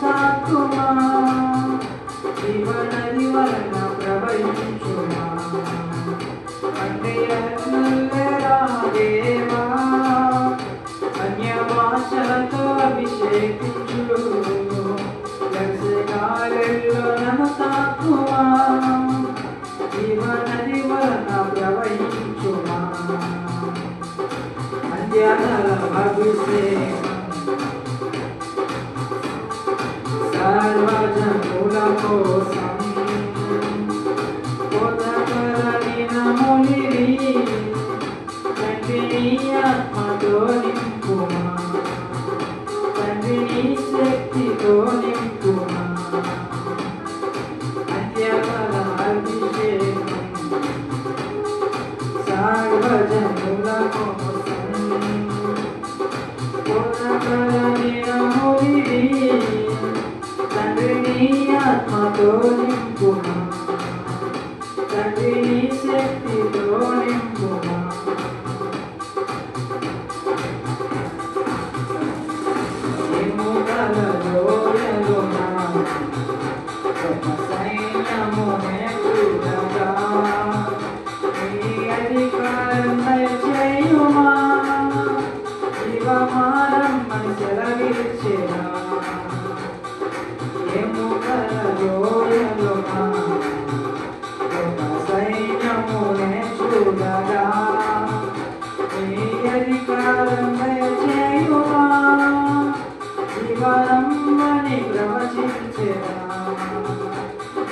సాకుమా శివ నది వలన ప్రవహించుమా? అన్నయ్య నల్లరాదేవా అన్య భాషలతో అభిషేకించు దర్శనాలలో నన్ను సాకుమా శివ నది వలన ప్రవహించుమా? అంత్యాల అభిషేక సర్వజనుల కోసం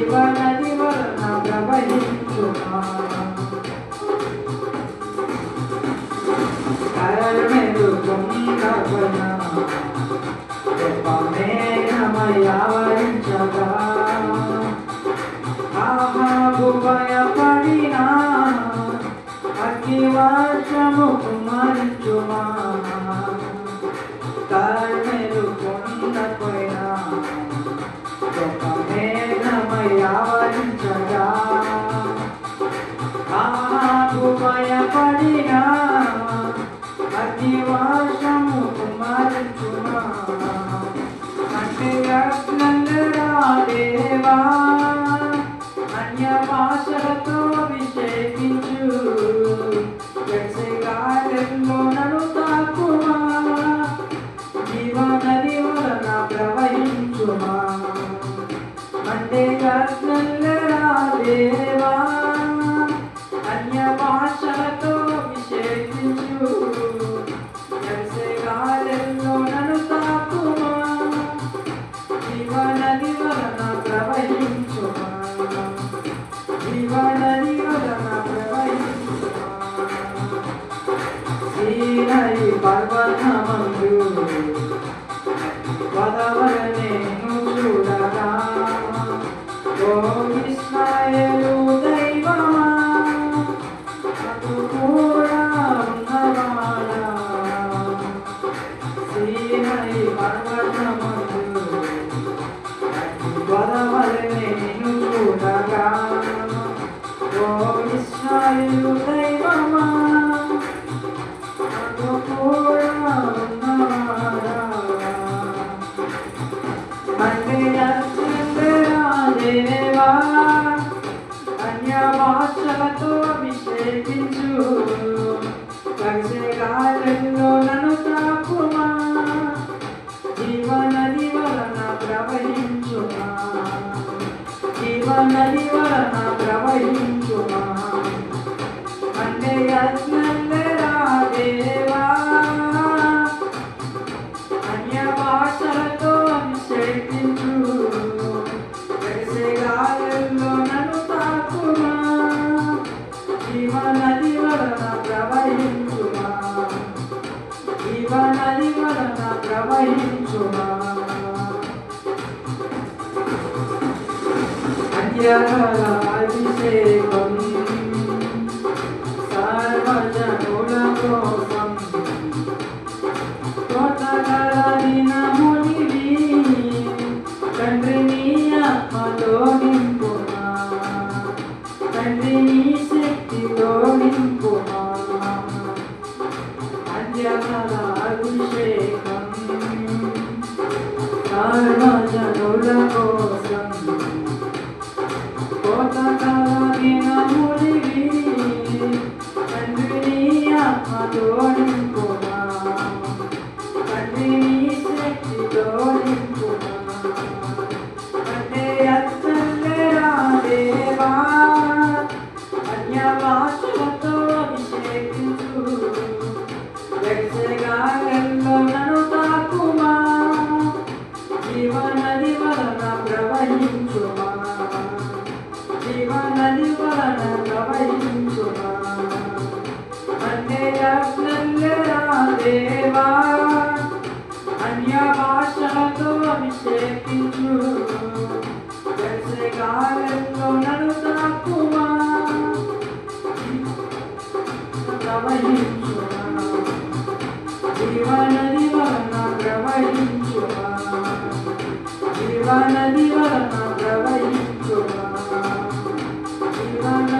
జీవనది వలన ప్రవహించుమా కరమెదుకున్న గొప్ప మేఘమయావరించగా అగ్ని వర్షము కుమరించుమా కర్ణెలు కొండపోయినా పడినా అతి వర్షము కుమరించుమా అంటే దేవా అన్య భాషలతో అభిషేకించు గాలిలో నన్ను తాకుమా? జీవనది వలన ప్రవహించుమా? అంటే అగ్నల్లరా దేవా అన్య భాషలతో విషేదించు కలిసేగాలెల్లో నన్ను తాకుమా. జీవనది వలన ప్రవహించుమా. జీవనది వలన ప్రవహించుమా. శ్రీహరి పర్వతమందు పదవ అభిషేకించు కలిసే గాలిలో నన్ను తాకుమా జీవనది వలన ప్రవహించుమా? జీవనది వలన ప్రవహించుమా? అంటే అత్యంతరా దేవా అన్య భాషలతో అభిషేకించు కలిసే గాలిలో నన్ను తాకుమా? జీవనది వలన ప్రవహించుమా? ప్రవహించుమా అంత్యకాల అభిషేకం సర్వజనుల కోసం తోటకలరిన మునివి తండ్రిని ఆత్మతో నింపుమా తండ్రి సర్వజనుల అన్యభాషలతో అభిషేకించు కాలంలో నన్ను తాకుమా ప్రవహించు జీవనది వలన ప్రవహించు జీవనది వలన ప్రవహించు వలన